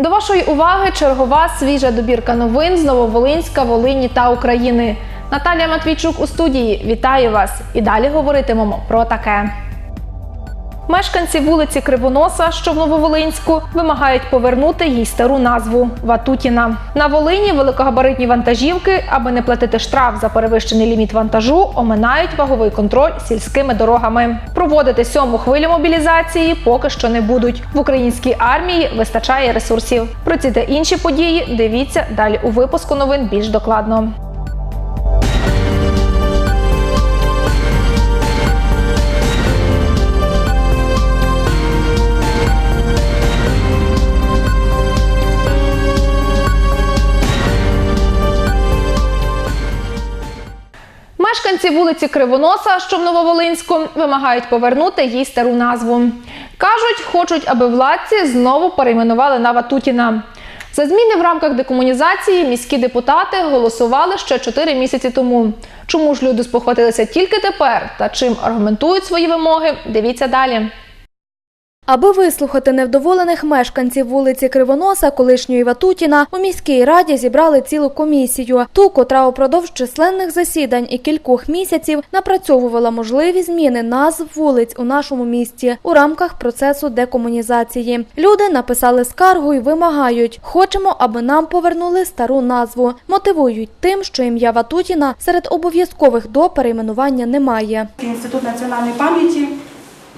До вашої уваги чергова свіжа добірка новин з Нововолинська, Волині та України. Наталія Матвійчук у студії. Вітаю вас! І далі говоритимемо про таке. Мешканці вулиці Кривоноса, що в Нововолинську, вимагають повернути їй стару назву Ватутіна. На Волині великогабаритні вантажівки, аби не платити штраф за перевищений ліміт вантажу, оминають ваговий контроль сільськими дорогами. Проводити сьому хвилю мобілізації поки що не будуть. В українській армії вистачає ресурсів. Про ці та інші події дивіться далі у випуску новин більш докладно. Мешканці вулиці Кривоноса, що в Нововолинську, вимагають повернути їй стару назву. Кажуть, хочуть, аби владці знову перейменували на Ватутіна. За зміни в рамках декомунізації міські депутати голосували ще 4 місяці тому. Чому ж люди спохватилися тільки тепер та чим аргументують свої вимоги? Дивіться далі. Аби вислухати невдоволених мешканців вулиці Кривоноса, колишньої Ватутіна, у міській раді зібрали цілу комісію, ту, котра упродовж численних засідань і кількох місяців напрацьовувала можливі зміни назв вулиць у нашому місті у рамках процесу декомунізації. Люди написали скаргу і вимагають: хочемо, аби нам повернули стару назву. Мотивують тим, що ім'я Ватутіна серед обов'язкових до перейменування немає. Інститут національної пам'яті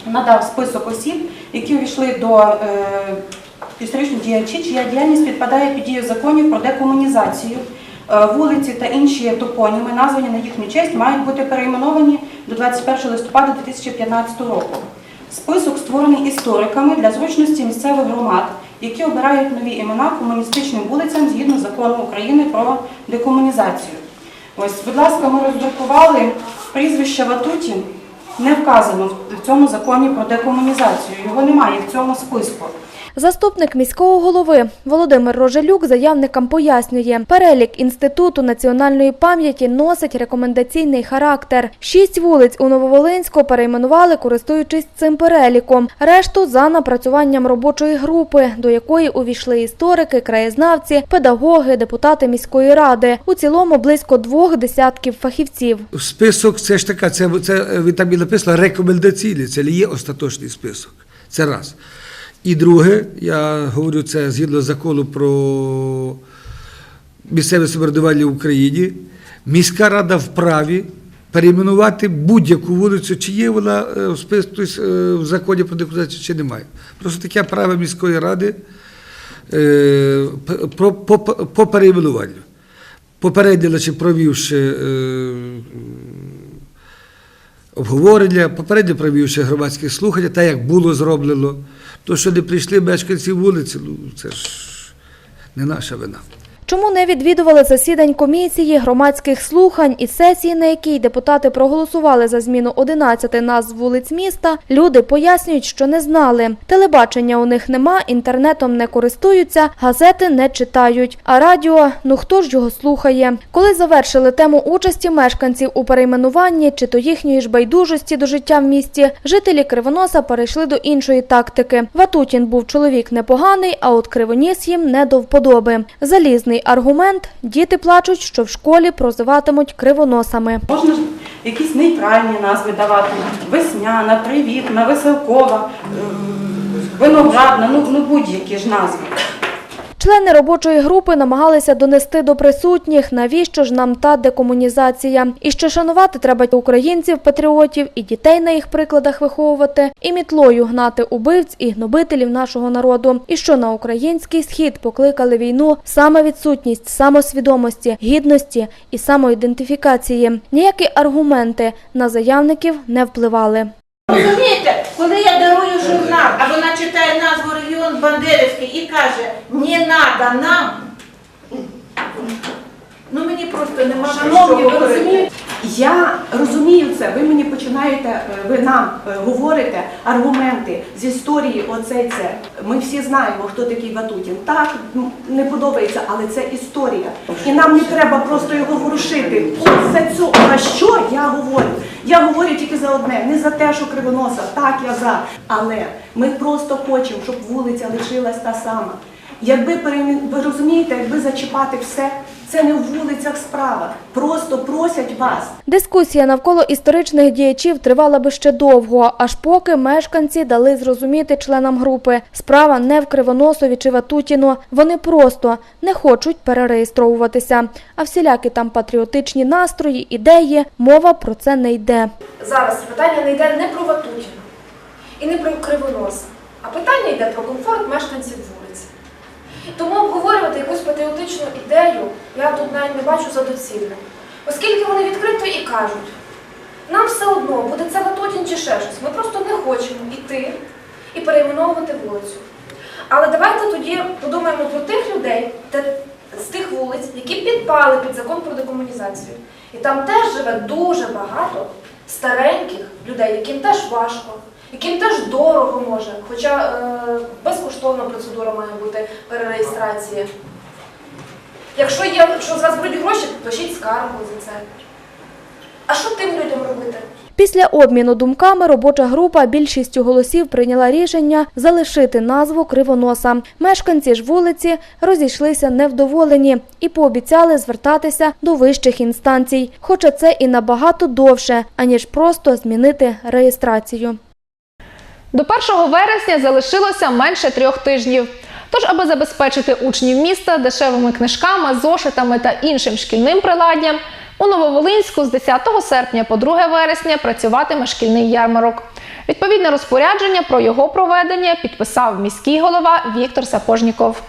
надав список осіб, які увійшли до е, історичних діячів, чия діяльність підпадає під дію законів про декомунізацію. Е, Вулиці та інші топоніми, названі на їхню честь, мають бути перейменовані до 21 листопада 2015 року. Список створений істориками для зручності місцевих громад, які обирають нові імена комуністичним вулицям згідно закону України про декомунізацію. Ось, будь ласка, ми роздрукували прізвище Ватутін. Не вказано в цьому законі про декомунізацію. Його немає в цьому списку. Заступник міського голови Володимир Рожелюк заявникам пояснює, перелік Інституту національної пам'яті носить рекомендаційний характер. Шість вулиць у Нововолинську перейменували, користуючись цим переліком. Решту за напрацюванням робочої групи, до якої увійшли історики, краєзнавці, педагоги, депутати міської ради. У цілому близько двох десятків фахівців. Список це ж така, це, це е, ви там і написано рекомендаційний, це є остаточний список. Це раз. І друге, я говорю це згідно закону про місцеве самоврядування в Україні. Міська рада вправі перейменувати будь-яку вулицю, чи є вона е, в списку е, в законі про декомунізацію, чи немає. Просто таке право міської ради е, п- про, по, по перейменуванню. Попередньо, значить, провівши обговорення, попередньо провівши громадські слухання, так як було зроблено, то що не прийшли мешканці вулиці, ну це ж не наша вина. Чому не відвідували засідань комісії, громадських слухань і сесії, на якій депутати проголосували за зміну 11 назв вулиць міста, люди пояснюють, що не знали. Телебачення у них нема, інтернетом не користуються, газети не читають. А радіо, ну хто ж його слухає? Коли завершили тему участі мешканців у перейменуванні чи то їхньої ж байдужості до життя в місті, жителі Кривоноса перейшли до іншої тактики. Ватутін був чоловік непоганий, а от Кривоніс їм не до вподоби. Залізний аргумент – діти плачуть, що в школі прозиватимуть кривоносами. Можна якісь нейтральні назви давати: весняна, привітна, веселкова, е, виноградна, ну, ну будь-які ж назви. Члени робочої групи намагалися донести до присутніх, навіщо ж нам та декомунізація, і що шанувати треба українців, патріотів і дітей на їх прикладах виховувати, і мітлою гнати убивць і гнобителів нашого народу, і що на український схід покликали війну саме відсутність самосвідомості, гідності і самоідентифікації. Ніякі аргументи на заявників не впливали. Розумієте, коли я дарую журнал, а вона читає назву регіон Бандерівський і каже, не надо нам. Ну мені просто нема Шановні, ви розумієте? Я розумію це. Ви мені починаєте, е, ви нам е, говорите аргументи з історії. Оце це. Ми всі знаємо, хто такий Ватутін. Так не подобається, але це історія. І нам не треба просто його ворушити. Ось за цю за що я говорю? Я говорю тільки за одне, не за те, що кривоноса, так я за. Але ми просто хочемо, щоб вулиця лишилась та сама. Якби ви розумієте, якби зачіпати все, це не в вулицях справа. Просто просять вас. Дискусія навколо історичних діячів тривала би ще довго, аж поки мешканці дали зрозуміти членам групи. Справа не в Кривоносові чи Ватутіно. Вони просто не хочуть перереєстровуватися. А всілякі там патріотичні настрої, ідеї, мова про це не йде. Зараз питання не йде не про Ватутіна і не про Кривоноса, а питання йде про комфорт мешканців вулиці. Тому обговорювати якусь патріотичну ідею я тут навіть не бачу за доцільним. Оскільки вони відкрито і кажуть, нам все одно, буде це Ватутін чи ще щось, ми просто не хочемо йти і перейменовувати вулицю. Але давайте тоді подумаємо про тих людей з тих вулиць, які підпали під закон про декомунізацію. І там теж живе дуже багато стареньких людей, яким теж важко, яким теж дорого може, хоча е, безкоштовна процедура має бути перереєстрації. Якщо є, що з вас беруть гроші, пишіть скаргу за це. А що тим людям робити? Після обміну думками робоча група більшістю голосів прийняла рішення залишити назву Кривоноса. Мешканці ж вулиці розійшлися невдоволені і пообіцяли звертатися до вищих інстанцій, хоча це і набагато довше, аніж просто змінити реєстрацію. До 1 вересня залишилося менше трьох тижнів. Тож, аби забезпечити учнів міста дешевими книжками, зошитами та іншим шкільним приладдям, у Нововолинську з 10 серпня по 2 вересня працюватиме шкільний ярмарок. Відповідне розпорядження про його проведення підписав міський голова Віктор Сапожніков.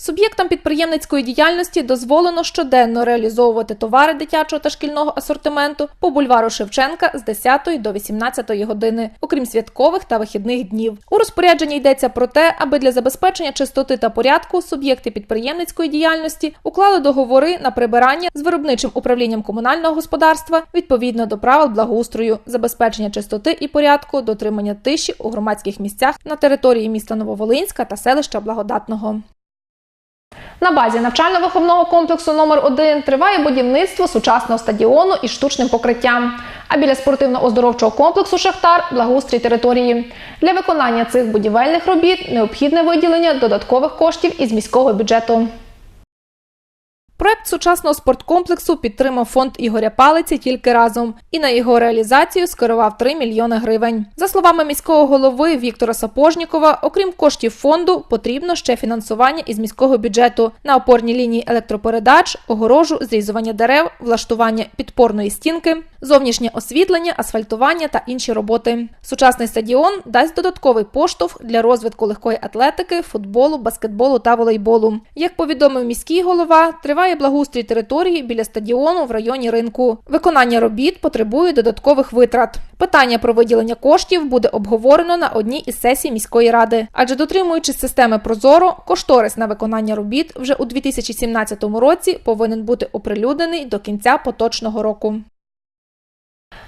Суб'єктам підприємницької діяльності дозволено щоденно реалізовувати товари дитячого та шкільного асортименту по бульвару Шевченка з 10 до 18 години, окрім святкових та вихідних днів. У розпорядженні йдеться про те, аби для забезпечення чистоти та порядку суб'єкти підприємницької діяльності уклали договори на прибирання з виробничим управлінням комунального господарства відповідно до правил благоустрою, забезпечення чистоти і порядку, дотримання тиші у громадських місцях на території міста Нововолинська та селища Благодатного. На базі навчально-виховного комплексу номер 1 триває будівництво сучасного стадіону із штучним покриттям. А біля спортивно-оздоровчого комплексу Шахтар благоустрій території. Для виконання цих будівельних робіт необхідне виділення додаткових коштів із міського бюджету. Проект сучасного спорткомплексу підтримав фонд Ігоря Палиці тільки разом і на його реалізацію скерував 3 мільйони гривень. За словами міського голови Віктора Сапожнікова, окрім коштів фонду, потрібно ще фінансування із міського бюджету на опорні лінії електропередач, огорожу, зрізування дерев, влаштування підпорної стінки, зовнішнє освітлення, асфальтування та інші роботи. Сучасний стадіон дасть додатковий поштовх для розвитку легкої атлетики, футболу, баскетболу та волейболу. Як повідомив міський голова, триває благоустрій території біля стадіону в районі ринку. Виконання робіт потребує додаткових витрат. Питання про виділення коштів буде обговорено на одній із сесій міської ради, адже дотримуючись системи Прозоро, кошторис на виконання робіт вже у 2017 році повинен бути оприлюднений до кінця поточного року.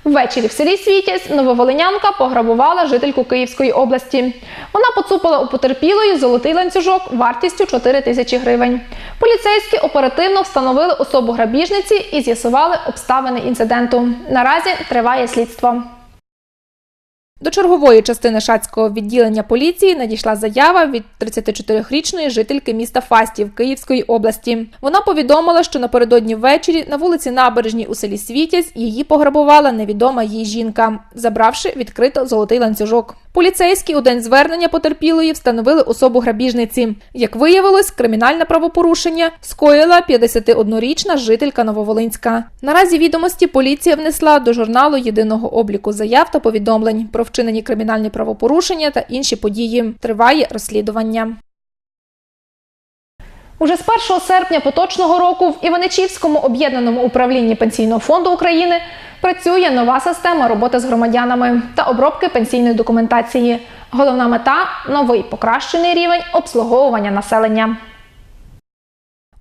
Ввечері в селі Світязь нововолинянка пограбувала жительку Київської області. Вона поцупила у потерпілої золотий ланцюжок вартістю 4 тисячі гривень. Поліцейські оперативно встановили особу грабіжниці і з'ясували обставини інциденту. Наразі триває слідство. До чергової частини шацького відділення поліції надійшла заява від 34-річної жительки міста Фастів Київської області. Вона повідомила, що напередодні ввечері на вулиці Набережній у селі Світязь її пограбувала невідома їй жінка, забравши відкрито золотий ланцюжок. Поліцейські у день звернення потерпілої встановили особу грабіжниці. Як виявилось, кримінальне правопорушення скоїла 51-річна жителька Нововолинська. Наразі відомості поліція внесла до журналу єдиного обліку заяв та повідомлень про вчинені кримінальні правопорушення та інші події. Триває розслідування. Уже з 1 серпня поточного року в Іваничівському об'єднаному управлінні Пенсійного фонду України працює нова система роботи з громадянами та обробки пенсійної документації. Головна мета новий покращений рівень обслуговування населення.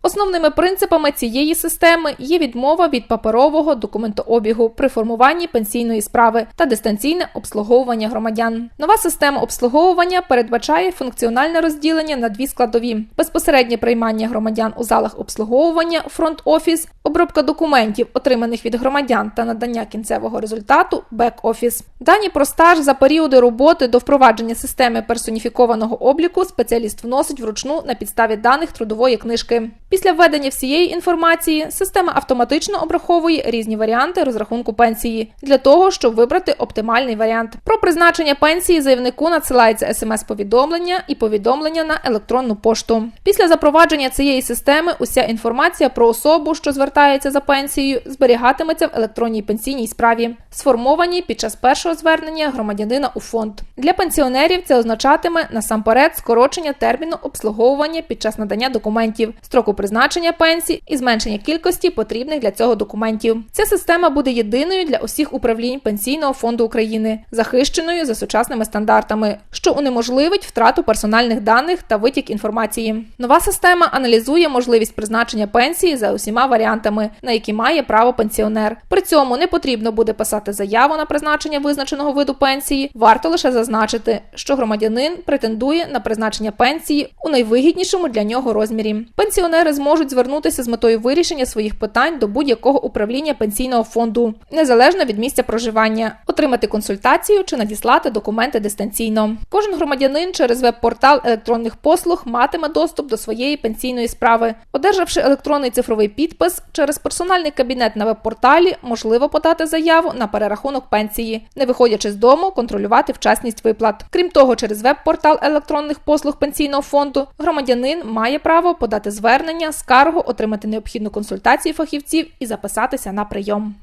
Основними принципами цієї системи є відмова від паперового документообігу при формуванні пенсійної справи та дистанційне обслуговування громадян. Нова система обслуговування передбачає функціональне розділення на дві складові: безпосереднє приймання громадян у залах обслуговування фронт-офіс, обробка документів, отриманих від громадян та надання кінцевого результату бек-офіс. Дані про стаж за періоди роботи до впровадження системи персоніфікованого обліку спеціаліст вносить вручну на підставі даних трудової книжки. Після введення всієї інформації система автоматично обраховує різні варіанти розрахунку пенсії для того, щоб вибрати оптимальний варіант. Про призначення пенсії заявнику надсилається смс-повідомлення і повідомлення на електронну пошту. Після запровадження цієї системи уся інформація про особу, що звертається за пенсією, зберігатиметься в електронній пенсійній справі, сформованій під час першого звернення громадянина у фонд. Для пенсіонерів це означатиме насамперед скорочення терміну обслуговування під час надання документів, строку призначення пенсій і зменшення кількості потрібних для цього документів. Ця система буде єдиною для усіх управлінь Пенсійного фонду України, захищеною за сучасними стандартами, що унеможливить втрату персональних даних та витік інформації. Нова система аналізує можливість призначення пенсії за усіма варіантами, на які має право пенсіонер. При цьому не потрібно буде писати заяву на призначення визначеного виду пенсії. Варто лише зазначити, що громадянин претендує на призначення пенсії у найвигіднішому для нього розмірі. Пенсіонери зможуть звернутися з метою вирішення своїх питань до будь-якого управління пенсійного фонду, незалежно від місця проживання, отримати консультацію чи надіслати документи дистанційно. Кожен громадянин через веб-портал електронних послуг матиме доступ до своєї пенсійної справи. Одержавши електронний цифровий підпис через персональний кабінет на веб-порталі, можливо подати заяву на перерахунок пенсії, не виходячи з дому, контролювати вчасність виплат. Крім того, через веб-портал електронних послуг пенсійного фонду громадянин має право подати звернення, скаргу, отримати необхідну консультацію фахівців і записатися на прийом.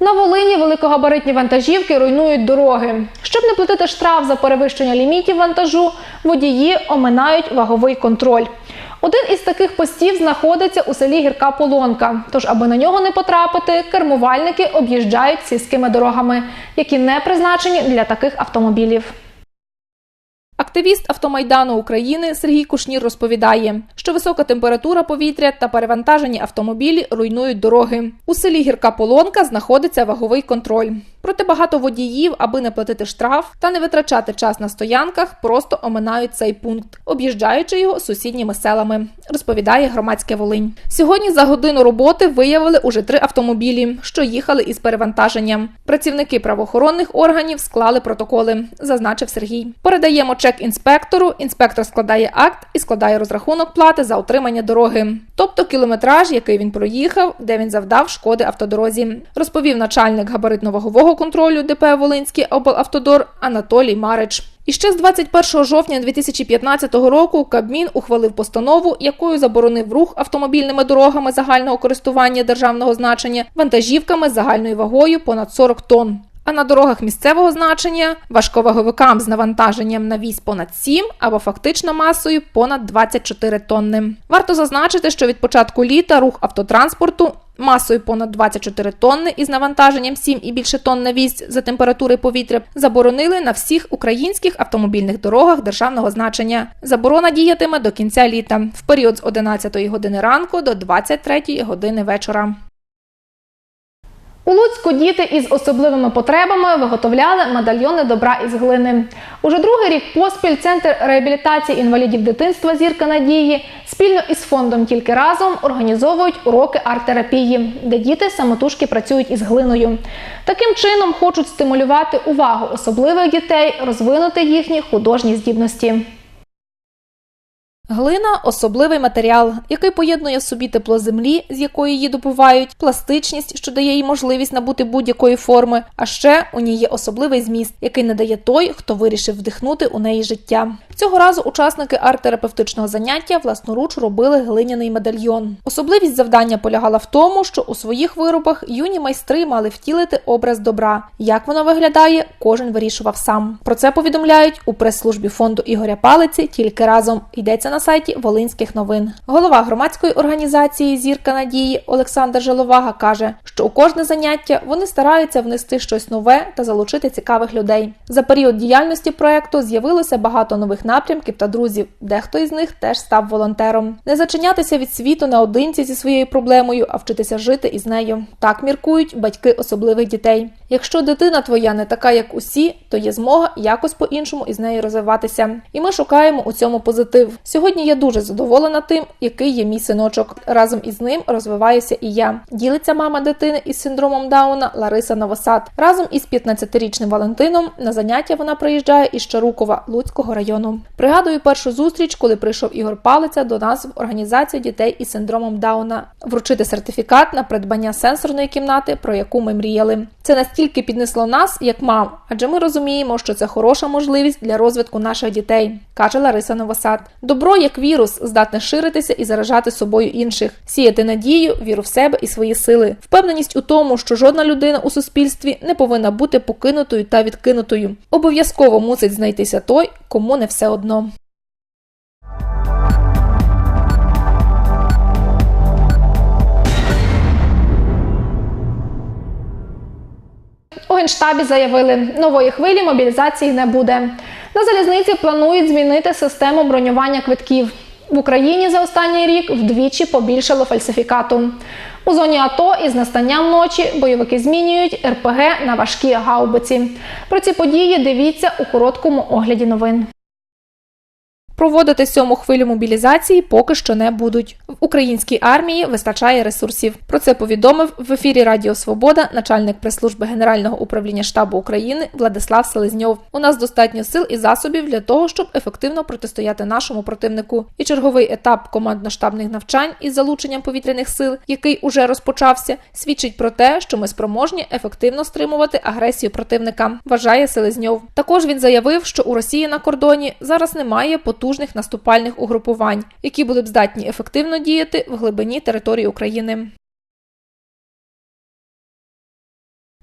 На Волині великогабаритні вантажівки руйнують дороги. Щоб не платити штраф за перевищення лімітів вантажу, водії оминають ваговий контроль. Один із таких постів знаходиться у селі Гірка Полонка. Тож, аби на нього не потрапити, кермувальники об'їжджають сільськими дорогами, які не призначені для таких автомобілів. Активіст автомайдану України Сергій Кушнір розповідає, що висока температура повітря та перевантажені автомобілі руйнують дороги. У селі Гірка Полонка знаходиться ваговий контроль. Проте багато водіїв, аби не платити штраф та не витрачати час на стоянках, просто оминають цей пункт, об'їжджаючи його сусідніми селами, розповідає громадське Волинь. Сьогодні за годину роботи виявили уже три автомобілі, що їхали із перевантаженням. Працівники правоохоронних органів склали протоколи, зазначив Сергій. Передаємо чек інспектору. Інспектор складає акт і складає розрахунок плати за отримання дороги, тобто кілометраж, який він проїхав, де він завдав шкоди автодорозі, розповів начальник габаритно-вагового контролю ДП Волинський облавтодор Анатолій Марич. І ще з 21 жовтня 2015 року Кабмін ухвалив постанову, якою заборонив рух автомобільними дорогами загального користування державного значення вантажівками загальною вагою понад 40 тонн. А на дорогах місцевого значення важковаговикам з навантаженням на вісь понад 7 або фактично масою понад 24 тонни. Варто зазначити, що від початку літа рух автотранспорту масою понад 24 тонни із навантаженням 7 і більше тонн на вісь за температури повітря заборонили на всіх українських автомобільних дорогах державного значення. Заборона діятиме до кінця літа в період з 11 години ранку до 23 години вечора. У Луцьку діти із особливими потребами виготовляли медальйони добра із глини. Уже другий рік поспіль Центр реабілітації інвалідів дитинства Зірка Надії спільно із фондом тільки разом організовують уроки арт-терапії, де діти самотужки працюють із глиною. Таким чином хочуть стимулювати увагу особливих дітей, розвинути їхні художні здібності. Глина особливий матеріал, який поєднує в собі тепло землі, з якої її добувають, пластичність, що дає їй можливість набути будь-якої форми. А ще у ній є особливий зміст, який надає той, хто вирішив вдихнути у неї життя. Цього разу учасники арт-терапевтичного заняття власноруч робили глиняний медальйон. Особливість завдання полягала в тому, що у своїх виробах юні майстри мали втілити образ добра. Як воно виглядає, кожен вирішував сам. Про це повідомляють у прес-службі фонду Ігоря Палиці. Тільки разом йдеться на сайті Волинських новин. Голова громадської організації Зірка надії Олександр Жиловага каже, що у кожне заняття вони стараються внести щось нове та залучити цікавих людей. За період діяльності проекту з'явилося багато нових напрямків та друзів. Дехто із них теж став волонтером. Не зачинятися від світу наодинці зі своєю проблемою, а вчитися жити із нею. Так міркують батьки особливих дітей. Якщо дитина твоя не така, як усі, то є змога якось по-іншому із нею розвиватися. І ми шукаємо у цьому позитив. Сьогодні я дуже задоволена тим, який є мій синочок. Разом із ним розвиваюся і я. Ділиться мама дитини із синдромом Дауна Лариса Новосад. Разом із 15-річним Валентином на заняття вона приїжджає із Чарукова Луцького району. Пригадую першу зустріч, коли прийшов Ігор Палиця до нас в організацію дітей із синдромом Дауна вручити сертифікат на придбання сенсорної кімнати, про яку ми мріяли. Це настільки піднесло нас, як мам, адже ми розуміємо, що це хороша можливість для розвитку наших дітей, каже Лариса Новосад. Добро як вірус здатне ширитися і заражати собою інших, сіяти надію, віру в себе і свої сили, впевненість у тому, що жодна людина у суспільстві не повинна бути покинутою та відкинутою. Обов'язково мусить знайтися той, кому не все одно. У генштабі заявили, нової хвилі мобілізації не буде. На залізниці планують змінити систему бронювання квитків. В Україні за останній рік вдвічі побільшало фальсифікату. У зоні АТО із настанням ночі бойовики змінюють РПГ на важкі гаубиці. Про ці події дивіться у короткому огляді новин. Проводити сьому хвилю мобілізації поки що не будуть. В українській армії вистачає ресурсів. Про це повідомив в ефірі Радіо Свобода начальник прес-служби Генерального управління штабу України Владислав Селезньов. У нас достатньо сил і засобів для того, щоб ефективно протистояти нашому противнику. І черговий етап командно-штабних навчань із залученням повітряних сил, який уже розпочався, свідчить про те, що ми спроможні ефективно стримувати агресію противника. Вважає Селезньов. Також він заявив, що у Росії на кордоні зараз немає потужних наступальних угрупувань, які були б здатні ефективно діяти в глибині території України.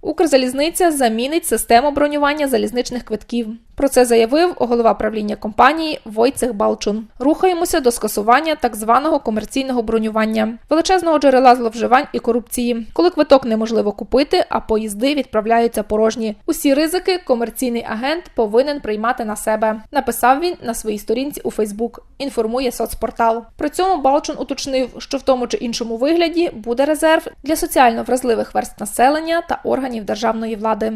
Укрзалізниця замінить систему бронювання залізничних квитків. Про це заявив голова правління компанії Войцех Балчун. Рухаємося до скасування так званого комерційного бронювання, величезного джерела зловживань і корупції, коли квиток неможливо купити, а поїзди відправляються порожні. Усі ризики комерційний агент повинен приймати на себе. Написав він на своїй сторінці у Фейсбук. Інформує соцпортал. При цьому Балчун уточнив, що в тому чи іншому вигляді буде резерв для соціально вразливих верст населення та органів державної влади.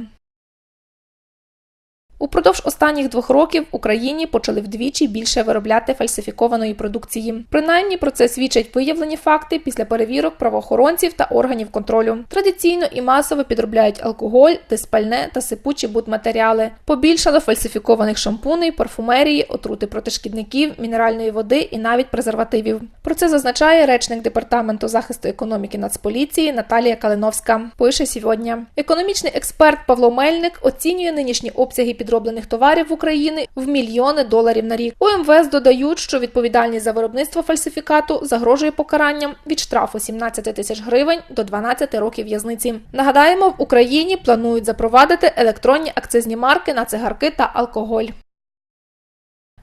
Упродовж останніх двох років в Україні почали вдвічі більше виробляти фальсифікованої продукції. Принаймні про це свідчать виявлені факти після перевірок правоохоронців та органів контролю. Традиційно і масово підробляють алкоголь, диспальне та сипучі будматеріали. Побільшало фальсифікованих шампуней, парфумерії, отрути проти шкідників, мінеральної води і навіть презервативів. Про це зазначає речник департаменту захисту економіки Нацполіції Наталія Калиновська. Пише сьогодні. Економічний експерт Павло Мельник оцінює нинішні обсяги підроблених товарів в Україні в мільйони доларів на рік. У МВС додають, що відповідальність за виробництво фальсифікату загрожує покаранням від штрафу 17 тисяч гривень до 12 років в'язниці. Нагадаємо, в Україні планують запровадити електронні акцизні марки на цигарки та алкоголь.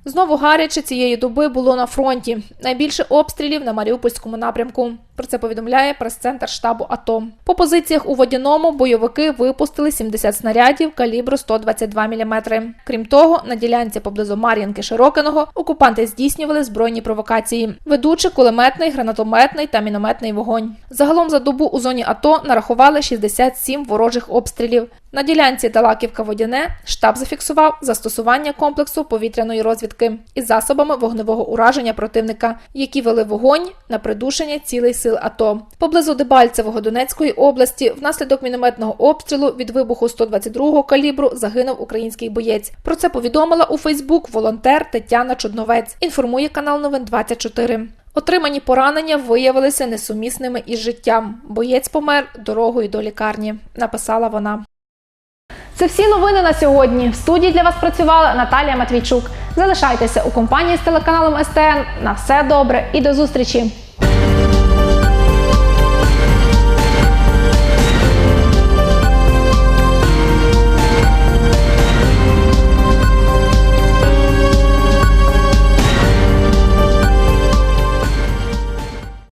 Знову гаряче цієї доби було на фронті. Найбільше обстрілів на Маріупольському напрямку. Про це повідомляє прес-центр штабу АТО. По позиціях у водяному бойовики випустили 70 снарядів калібру 122 мм. Крім того, на ділянці поблизу Мар'їнки Широкиного окупанти здійснювали збройні провокації, ведучи кулеметний, гранатометний та мінометний вогонь. Загалом за добу у зоні АТО нарахували 67 ворожих обстрілів. На ділянці Талаківка-Водяне штаб зафіксував застосування комплексу повітряної розвідки із засобами вогневого ураження противника, які вели вогонь на придушення цілей сил АТО. Поблизу Дебальцевого Донецької області внаслідок мінометного обстрілу від вибуху 122-го калібру загинув український боєць. Про це повідомила у Фейсбук волонтер Тетяна Чудновець. Інформує канал Новин 24. Отримані поранення виявилися несумісними із життям. Боєць помер дорогою до лікарні, написала вона. Це всі новини на сьогодні. В студії для вас працювала Наталія Матвійчук. Залишайтеся у компанії з телеканалом СТН. На все добре і до зустрічі!